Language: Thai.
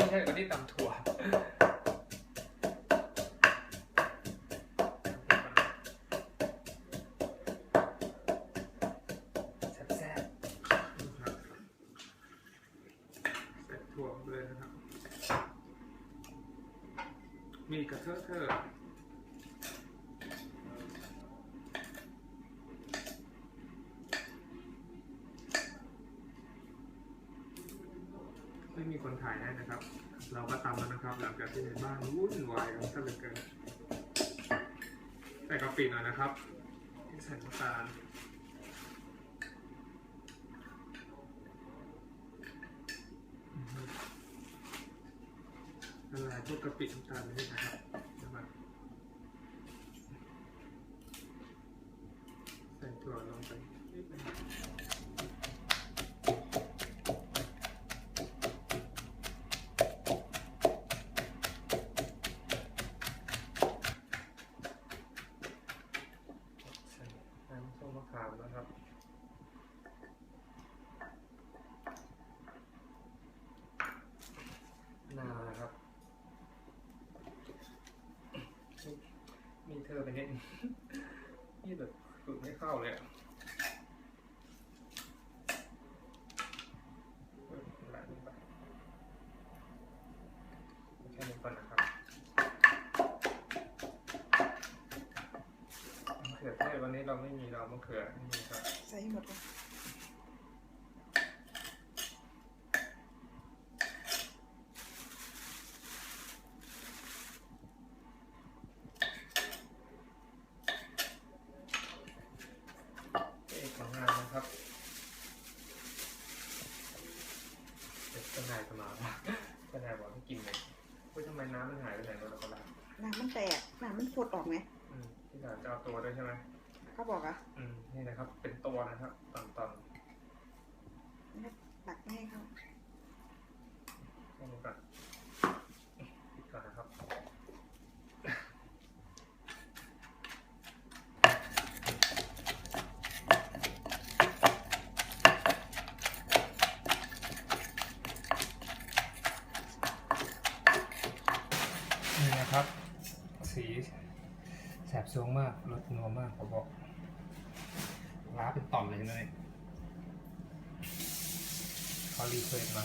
ไม่ใช่ก็ที่ตำถั่วแซ่บถั่วเลยนะมีกระเทอะเทอะ ไม่มีคนถ่ายให้นะครับ เราก็ตำแล้วนะครับ หลังจากที่ในบ้านวุ่นวายกันซะเหลือเกินใส่กะปิหน่อยนะครับใส่น้ำตาลละลายพวกกะปิน้ำตาลไปด้วยนะครับใส่ถั่วลงไปนิดนึงใส่น้ำส้มมะขามนะครับ นานะครับ มีเธอไปนิดนี่แบบฝึกไม่เข้าเลยอะเออหลายนิดไปแค่นี้ก่อนนะครับมะเขือเทศวันนี้เราไม่มีเรามะเขือไม่มีครับ ใส่ให้หมดเลย เอกของงานนะ ครับเด็กจะนายจะมาปะจะนายบอกให้กินเลยเฮ้ยทำไมน้ำมันหายไปไหนหมดแล้วก็ล่ะน้ำมันแตกน้ำมันฟดออกไหมอืมที่หลานจะเอาตัวด้วยใช่ไหมเขาบอกอะอืมนี่นะครับ เป็นตัวนะครับตอนตอนตักไม่ให้เขา แค่นี้ก่อนปิดก่อนนะครับ นี่นะ ครับ สีแสบซวงมากรสนัวมากผมบอกล้าเป็นต่อมเลยใช่ไหมเนี่ยเขารีเควสมา